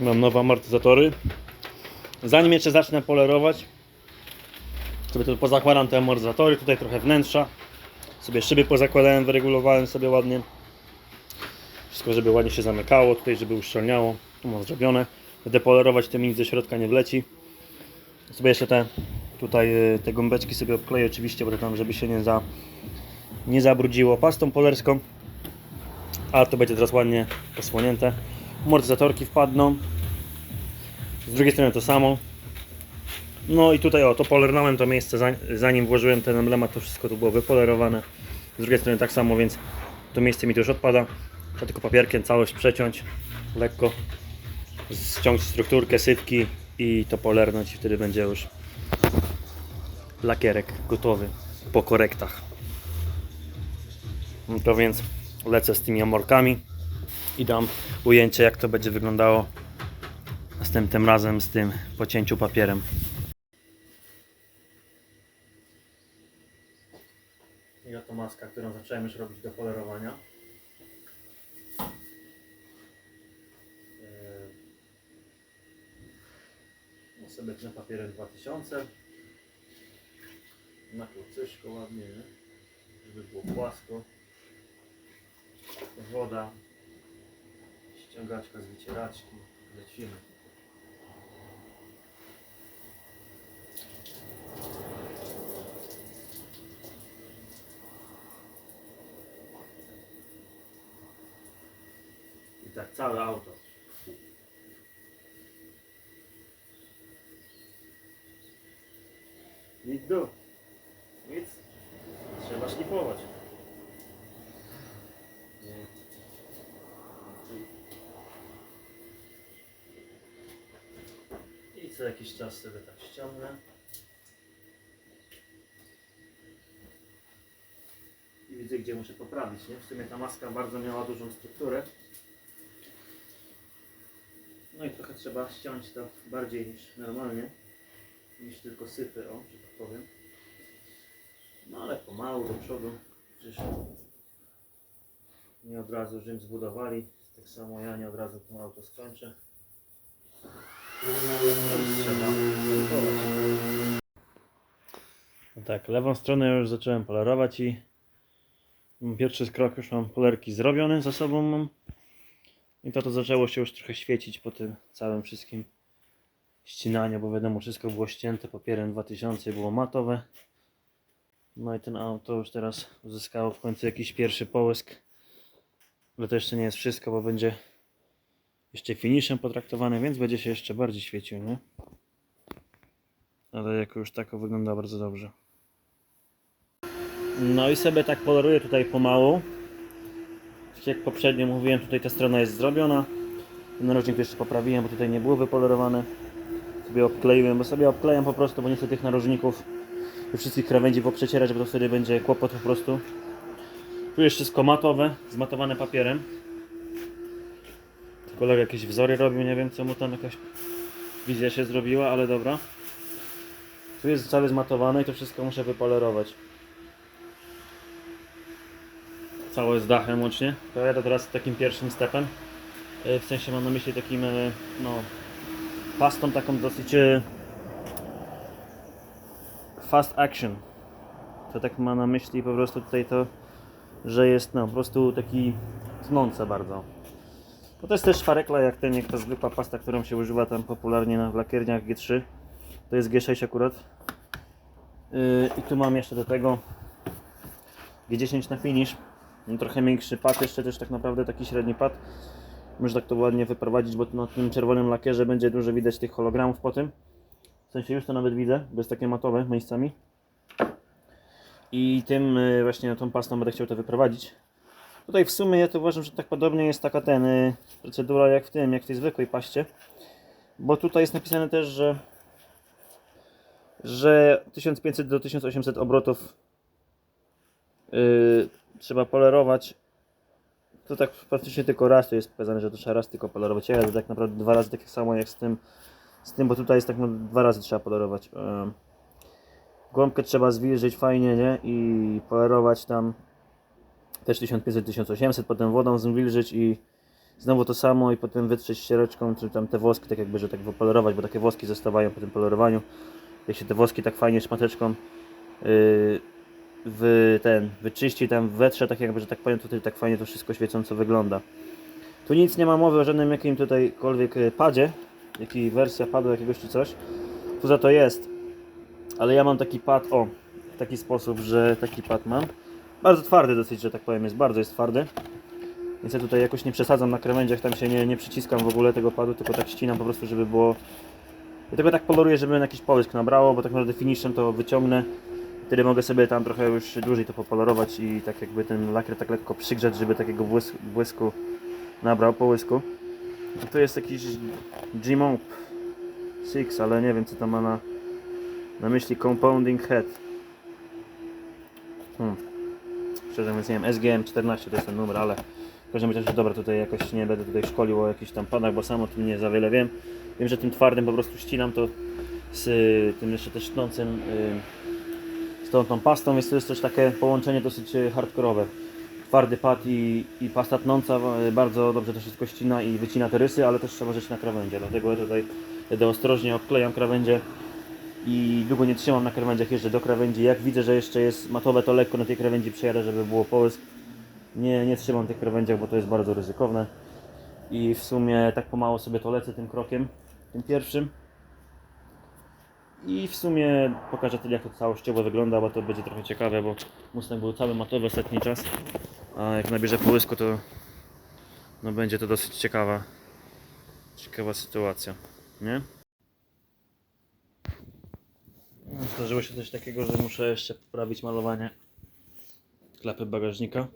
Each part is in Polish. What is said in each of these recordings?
Mam nowe amortyzatory. Zanim jeszcze zacznę polerować, sobie tu pozakładam te amortyzatory, tutaj trochę wnętrza. Sobie szyby pozakładałem, wyregulowałem sobie ładnie. Wszystko, żeby ładnie się zamykało, tutaj żeby uszczelniało. Tu mam zrobione. Będę polerować, tym nic ze środka nie wleci. Sobie jeszcze te tutaj y, te gąbeczki sobie obkleję oczywiście, bo tam żeby się nie, za, nie zabrudziło pastą polerską. A to będzie teraz ładnie posłonięte. Amortyzatorki wpadną. Z drugiej strony to samo. No i tutaj o, to polernałem to miejsce za- zanim włożyłem ten emblemat, to wszystko tu było wypolerowane. Z drugiej strony tak samo, więc to miejsce mi to już odpada. Trzeba tylko papierkiem całość przeciąć lekko, ściąć strukturkę, sypki i to polernąć i wtedy będzie już lakierek gotowy po korektach. No to więc lecę z tymi amorkami i dam ujęcie jak to będzie wyglądało następnym razem z tym pocięciu papierem. I oto maska, którą zacząłem już robić do polerowania. No sobie ten papierem 2000 na klucyszko ładnie, nie? żeby było płasko. Woda, ściągaczka z wycieraczki, lecimy. I tak całe auto. Nic do. Nic. Trzeba szlifować. Nie. I co jakiś czas sobie tak ściągnę. I widzę gdzie muszę poprawić, nie? W sumie ta maska bardzo miała dużą strukturę. No i trochę trzeba ściąć to bardziej niż normalnie. Niż tylko sypy, o, że tak powiem. No ale pomału do przodu. Przecież nie od razu Rzym zbudowali. Tak samo ja nie od razu to auto skończę. Trzeba. No tak, lewą stronę już zacząłem polerować i pierwszy krok już mam polerki zrobione za sobą mam. I to to zaczęło się już trochę świecić po tym całym wszystkim ścinaniu, bo wiadomo wszystko było ścięte papierem 2000 było matowe. No i ten auto już teraz uzyskało w końcu jakiś pierwszy połysk. Ale to jeszcze nie jest wszystko, bo będzie jeszcze finishem potraktowane, więc będzie się jeszcze bardziej świecił, nie? Ale jako już tako wygląda bardzo dobrze. No i sobie tak poleruję tutaj pomału. Jak poprzednio mówiłem, tutaj ta strona jest zrobiona. Ten narożnik jeszcze poprawiłem, bo tutaj nie było wypolerowane. Sobie obkleiłem, bo sobie obklejam po prostu, bo nie chcę tych narożników i wszystkich krawędzi poprzecierać, bo to wtedy będzie kłopot po prostu. Tu jest wszystko matowe, zmatowane papierem. Kolega jakieś wzory robił, nie wiem co mu tam jakaś wizja się zrobiła, ale dobra. Tu jest cały zmatowane i to wszystko muszę wypolerować. Całe z dachem łącznie. To jadę teraz takim pierwszym stepem. E, W sensie mam na myśli takim, e, no, pastą taką dosyć e, fast action. To tak ma na myśli po prostu tutaj to, że jest no po prostu taki tnące bardzo. Bo to jest też szwarekla jak ten, jak ta zwykła pasta, którą się używa tam popularnie na lakierniach G3. To jest G6 akurat. Yy, I tu mam jeszcze do tego G10 na finish. No, trochę większy pad, jeszcze też tak naprawdę taki średni pad. Można tak to ładnie wyprowadzić, bo na tym czerwonym lakierze będzie dużo widać tych hologramów po tym. W sensie już to nawet widzę, bo jest takie matowe miejscami. I tym y, właśnie tą pastą będę chciał to wyprowadzić. Tutaj w sumie ja to uważam, że tak podobnie jest taka ten y, procedura jak w tym, jak w tej zwykłej paście. Bo tutaj jest napisane też, że że 1500 do 1800 obrotów y, trzeba polerować. To tak praktycznie tylko raz to jest pokazane, że to trzeba raz tylko polerować. Ja tak naprawdę dwa razy tak samo jak z tym, z tym, bo tutaj jest tak no, dwa razy trzeba polerować. Em, Gąbkę trzeba zwilżyć fajnie, nie? I polerować tam też 1500-1800, potem wodą zwilżyć i, Znowu to samo i potem wytrzeć ściereczką, czy tam te woski tak jakby, że tak wypolerować, bo takie woski zostawają po tym polerowaniu. Jak się te woski tak fajnie szmateczką yy, w ten, wyczyści tam wetrze, tak jakby, że tak powiem, wtedy tak fajnie to wszystko świecąco wygląda. Tu nic nie ma mowy o żadnym jakim tutejkolwiek y, padzie, jaki wersja padu jakiegoś czy coś. Tu za to jest. Ale ja mam taki pad, o, w taki sposób, że taki pad mam. Bardzo twardy dosyć, że tak powiem, jest bardzo jest twardy. Więc ja tutaj jakoś nie przesadzam na krawędziach, tam się nie, nie przyciskam w ogóle tego padu, tylko tak ścinam po prostu, żeby było... Ja tego tak poloruję, żeby jakiś połysk nabrało, bo tak naprawdę finishem to wyciągnę. Wtedy mogę sobie tam trochę już dłużej to popolerować i tak jakby ten lakier tak lekko przygrzać, żeby takiego błysku, błysku nabrał, połysku. To jest jakiś G-Mope 6, ale nie wiem co to ma na, na myśli Compounding Head. Hmm. Szczerze mówiąc nie wiem, SGM 14 to jest ten numer, ale w każdym razie dobra, tutaj jakoś nie będę tutaj szkolił o jakichś tam padach, bo sam o tym nie za wiele wiem. Wiem, że tym twardym po prostu ścinam to z y, tym jeszcze też tnącym y, z tą, tą pastą, więc to jest też takie połączenie dosyć y, hardkorowe. Twardy pad i, i pasta tnąca bardzo dobrze to wszystko ścina i wycina te rysy, ale też trzeba żyć na krawędzie, dlatego ja tutaj ostrożnie, obklejam krawędzie i długo nie trzymam na krawędziach, jeżdżę do krawędzi. Jak widzę, że jeszcze jest matowe, to lekko na tej krawędzi przejadę, żeby było połysk. Nie, nie trzymam tych krawędziach, bo to jest bardzo ryzykowne. I w sumie tak pomału sobie to lecę tym krokiem, tym pierwszym. I w sumie pokażę tyle, jak to całościowo wygląda, bo to będzie trochę ciekawe, bo Mustang był cały matowy ostatni czas. A jak nabierze połysku, to no będzie to dosyć ciekawa, ciekawa sytuacja, nie? Zdarzyło się coś takiego, że muszę jeszcze poprawić malowanie klapy bagażnika.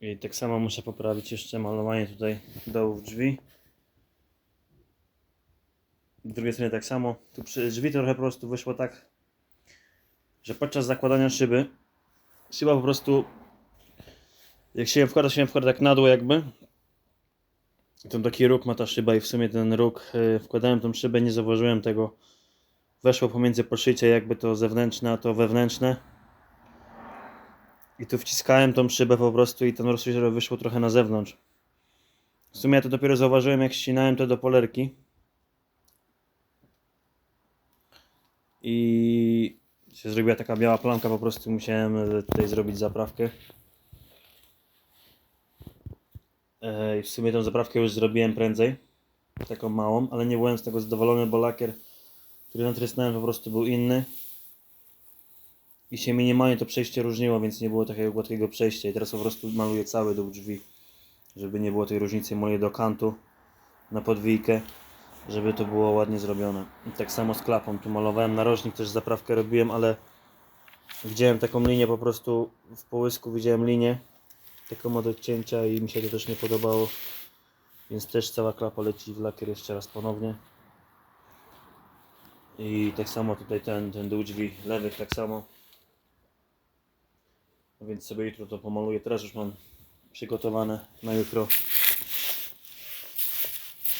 I tak samo muszę poprawić jeszcze malowanie tutaj dołów drzwi. Z drugiej strony tak samo. Tu przy drzwi trochę po prostu wyszło tak, że podczas zakładania szyby szyba po prostu jak się ją wkłada, się ją wkłada tak na dół jakby. To taki róg ma ta szyba i w sumie ten róg, yy, wkładałem tą szybę, nie zauważyłem tego. Weszło pomiędzy poszycie jakby to zewnętrzne, a to wewnętrzne. I tu wciskałem tą szybę po prostu i ten rozszerzenie wyszło trochę na zewnątrz. W sumie ja to dopiero zauważyłem jak ścinałem to do polerki. I się zrobiła taka biała plamka, po prostu musiałem e, tutaj zrobić zaprawkę. E, I w sumie tą zaprawkę już zrobiłem prędzej. Taką małą, ale nie byłem z tego zadowolony, bo lakier, który natrysnąłem po prostu był inny. I się minimalnie to przejście różniło, więc nie było takiego gładkiego przejścia. I teraz po prostu maluję cały dół drzwi, żeby nie było tej różnicy. Maluję do kantu na podwijkę, żeby to było ładnie zrobione. I tak samo z klapą. Tu malowałem narożnik, też zaprawkę robiłem, ale widziałem taką linię po prostu w połysku, widziałem linię taką od odcięcia i mi się to też nie podobało. Więc też cała klapa leci w lakier jeszcze raz ponownie. I tak samo tutaj ten, ten dół drzwi lewych tak samo. No Więc sobie jutro to pomaluję. Teraz już mam przygotowane na jutro.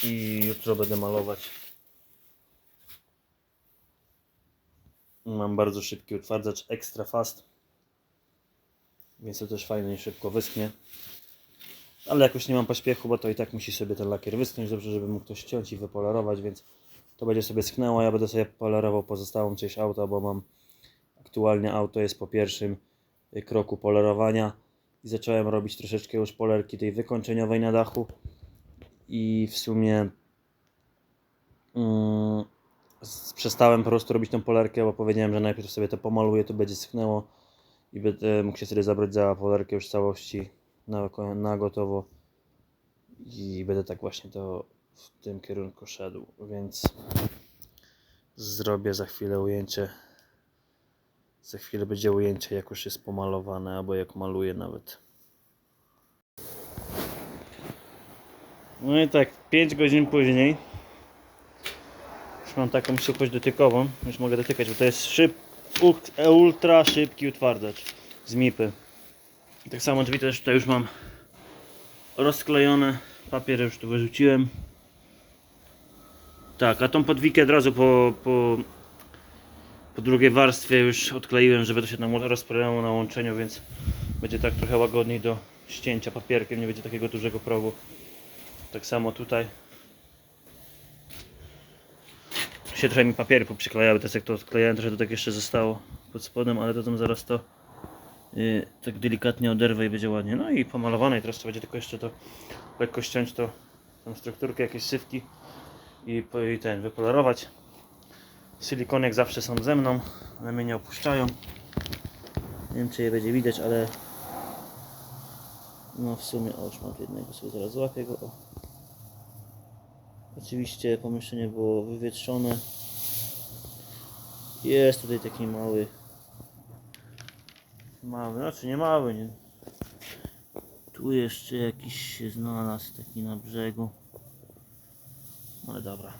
I jutro będę malować. Mam bardzo szybki utwardzacz Extra Fast. Więc to też fajnie szybko wyschnie. Ale jakoś nie mam pośpiechu, bo to i tak musi sobie ten lakier wyschnąć. Dobrze, żeby mógł to ściąć i wypolerować, więc to będzie sobie schnęło. a Ja będę sobie polerował pozostałą część auta, bo mam aktualnie auto jest po pierwszym y, kroku polerowania i zacząłem robić troszeczkę już polerki tej wykończeniowej na dachu i w sumie mm, przestałem po prostu robić tą polerkę, bo powiedziałem, że najpierw sobie to pomaluję, to będzie schnęło i będę mógł się sobie zabrać za polerkę już w całości na, na gotowo i będę tak właśnie to w tym kierunku szedł, więc zrobię za chwilę ujęcie. Za chwilę będzie ujęcie, jak już jest pomalowane, albo jak maluję nawet. No i tak, 5 godzin później. Już mam taką suchość dotykową. Już mogę dotykać, bo to jest szyb, ult- ultra szybki utwardzacz z MIPy. Tak samo drzwi też tutaj już mam rozklejone. Papier już tu wyrzuciłem. Tak, a tą podwikę od razu po, po, po drugiej warstwie już odkleiłem, żeby to się tam rozprawiało na łączeniu, więc będzie tak trochę łagodniej do, ścięcia papierkiem, nie będzie takiego dużego progu. Tak samo tutaj. Się trochę mi papiery poprzyklejały, teraz jak to odklejałem, trochę to tak jeszcze zostało pod spodem, ale to tam zaraz to yy, tak delikatnie oderwę i będzie ładnie. No i pomalowane i teraz trzeba będzie tylko jeszcze to lekko ściąć to, tą strukturkę, jakieś szywki i, i ten, wypolerować. Silikony jak zawsze są ze mną, one mnie nie opuszczają. Nie wiem czy je będzie widać, ale no w sumie, o już mam jednego, sobie zaraz złapię go. O. Oczywiście pomieszczenie było wywietrzone. Jest tutaj taki mały, mały, znaczy nie mały, nie. Tu jeszcze jakiś się znalazł taki na brzegu. Ale dobra.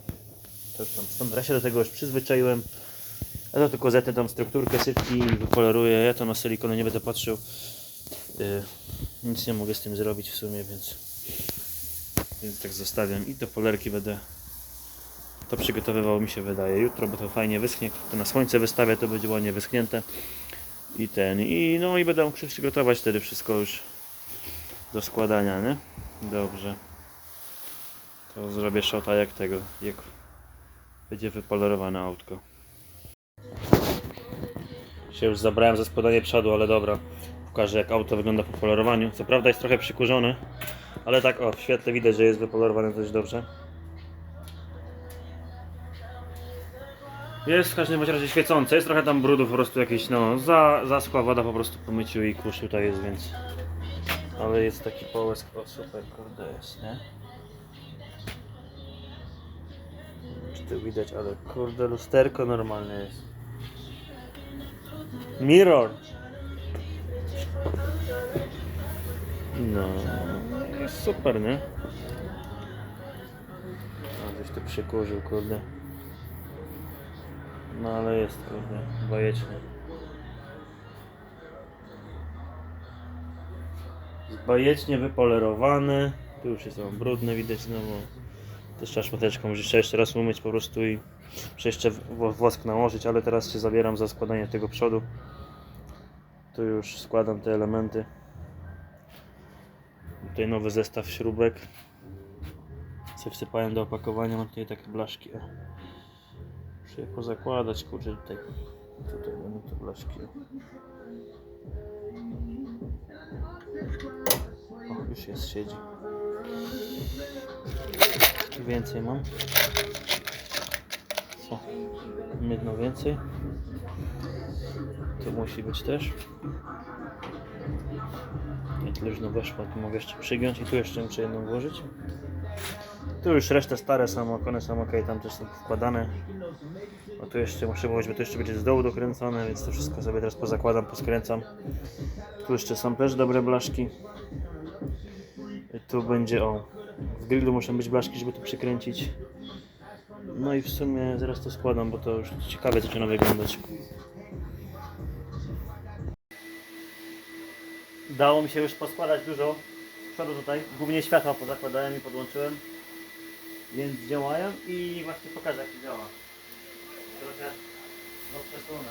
To już tam stąd ja się do tego już przyzwyczaiłem. Ja to tylko zetnę tą strukturkę sypki i wypoleruję. Ja to na silikony nie będę patrzył. Yy, nic nie mogę z tym zrobić w sumie, więc, więc tak zostawiam. I do polerki będę to przygotowywał mi się wydaje jutro, bo to fajnie wyschnie. To na słońce wystawię, to będzie ładnie wyschnięte. I ten, i no i będę mógł przygotować wtedy wszystko już do składania, nie? Dobrze. To zrobię shota jak tego, jak będzie wypolerowane autko. Się już zabrałem za składanie przodu, ale dobra. Pokażę jak auto wygląda po polerowaniu. Co prawda jest trochę przykurzone, ale tak o, w świetle widać, że jest wypolerowane dość dobrze. Jest w każdym razie świecące, jest trochę tam brudu po prostu jakieś, no, za, zaschła woda po prostu po myciu i kurz tutaj jest, więc... Ale jest taki połysk, o super, kurde jest, nie? Czy to widać, ale kurde lusterko normalne jest. Mirror! No, jest super, nie? A, gdzieś to przykurzył, kurde. No ale jest, kurde, bajecznie. Bajecznie wypolerowany. Tu już jest on brudny, widać znowu. Też trzeba szmateczką jeszcze raz umyć po prostu i jeszcze wosk nałożyć, ale teraz się zabieram za składanie tego przodu. Tu już składam te elementy. Tutaj nowy zestaw śrubek. Co wsypałem do opakowania, mam tutaj takie blaszki. O. Muszę je pozakładać, kurczę tutaj. Tutaj będą te blaszki. O, już jest, siedzi. Tu więcej mam. O, jedno więcej. To musi być też. Jak luźno weszło, to mogę jeszcze przygiąć i tu jeszcze muszę jedną włożyć. Tu już resztę stare są, okony są ok, tam też są wkładane. O tu jeszcze muszę włożyć, bo tu jeszcze będzie z dołu dokręcone, więc to wszystko sobie teraz pozakładam, poskręcam. Tu jeszcze są też dobre blaszki. I tu będzie o. W grillu muszą być blaszki, żeby to przykręcić. No i w sumie zaraz to składam, bo to już ciekawie zaczyna wyglądać. Dało mi się już poskładać dużo z przodu tutaj. Głównie światła pozakładałem i podłączyłem. Więc działają i właśnie pokażę jak to działa. Trochę no przesunę.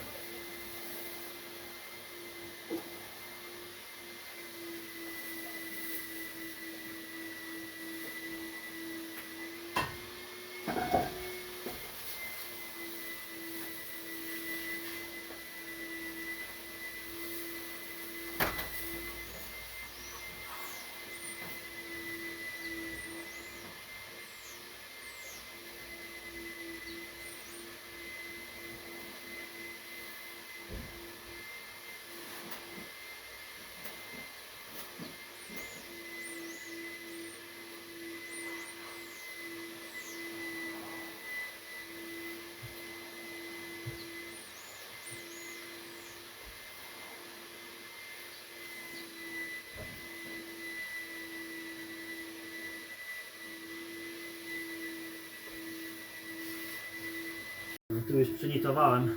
Tu już przynitowałem.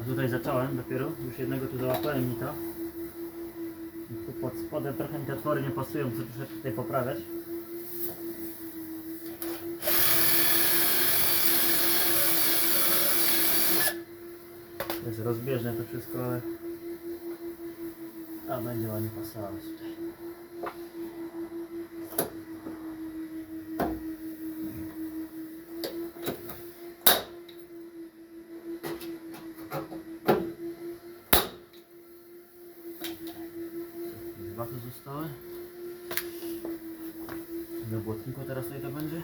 A tutaj zacząłem dopiero. Już jednego tu załapałem nita. Tu pod spodem trochę mi te otwory nie pasują, muszę troszeczkę tutaj poprawiać. Jest rozbieżne to wszystko, ale A będzie ładnie pasować tutaj. Dwa tu zostały. Na błotniku teraz tutaj to będzie.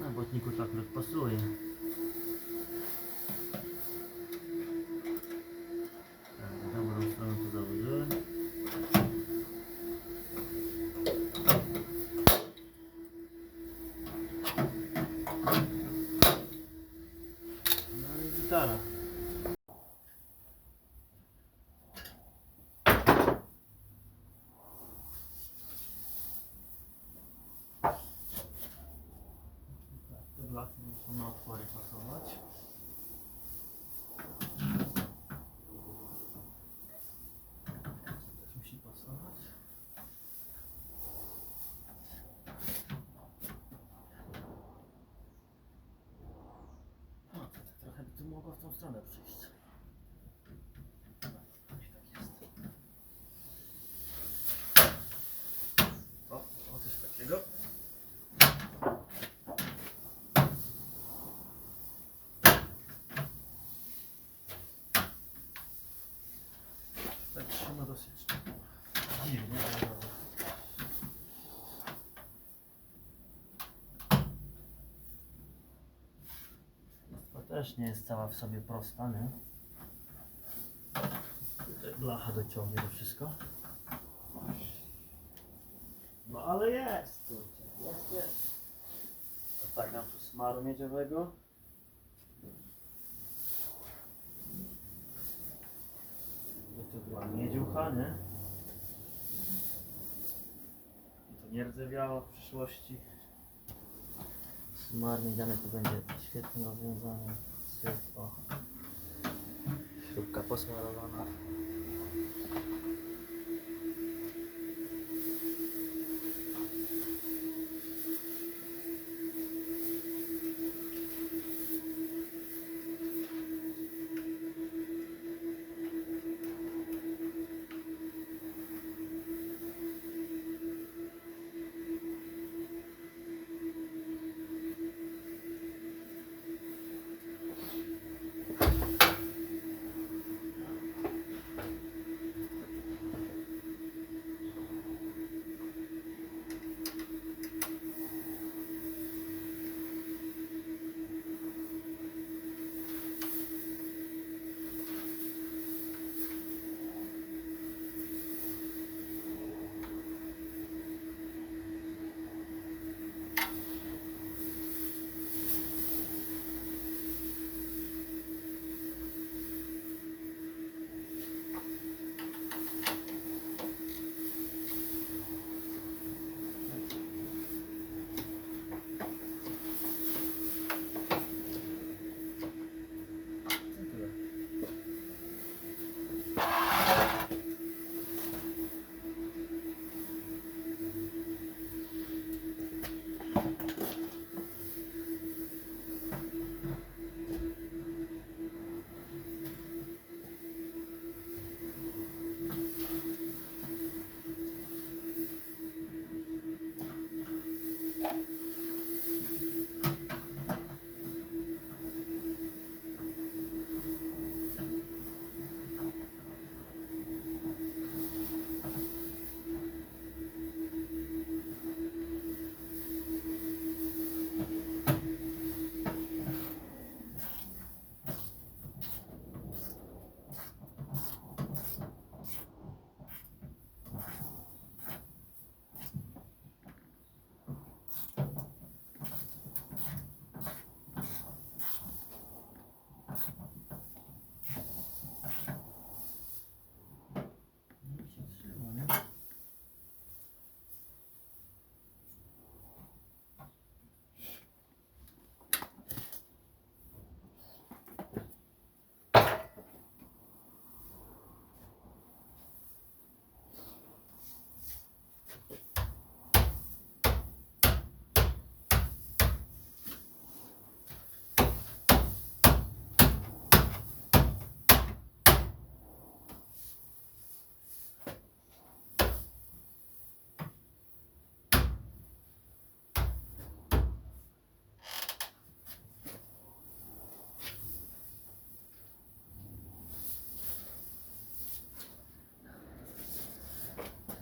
Na błotniku to akurat pasuje. Tak, dobrą stronę tu założyłem. No i gitara. Tak, te blachy muszą na otwory pasować. To też musi pasować. No to tak mogło w tą stronę przyjść. O, o coś takiego. Tak trzyma dosyć dziwnie. ale dobra. To też nie jest cała w sobie prosta, nie? Tutaj blacha dociągnie to wszystko. No ale jest, kurczę, jest, jest. To tak, mam tu smaru miedziowego. To była miedziucha, nie? I to nie rdzewiało w przyszłości. Smar miedziany to będzie świetnym rozwiązaniem. Syp, o. Śrubka posmarowana.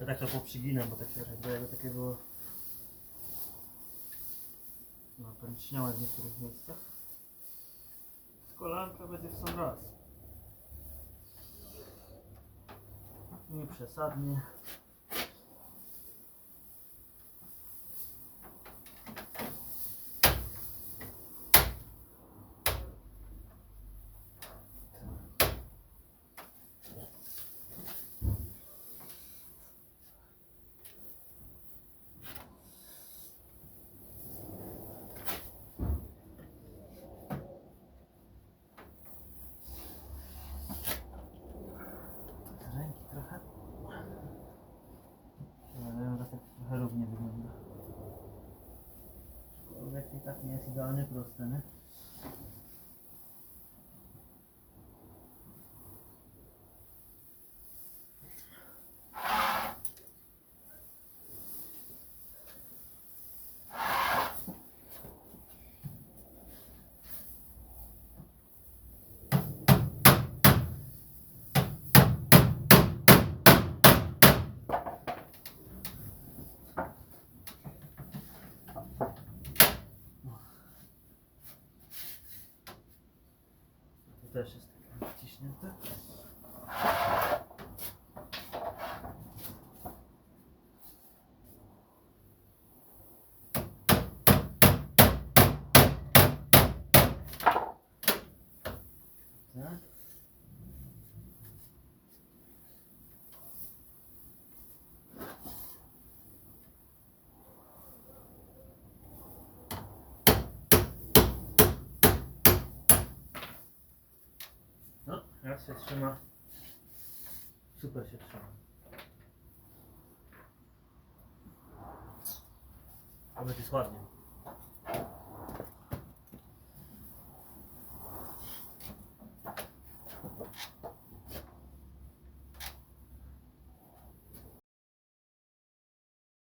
Tak to poprzyginam, bo tak się trochę jakby takie było... No, pęczniałe w niektórych miejscach. Kolanka będzie w sam raz. Nie przesadnie. Z ręki trochę. Ale teraz tak trochę równie wygląda. Aczkolwiek i tak nie jest idealnie proste, nie? Tu też jest takie wciśnięte. Tak. No, raz się trzyma. Super się trzyma. Nawet jest ładnie.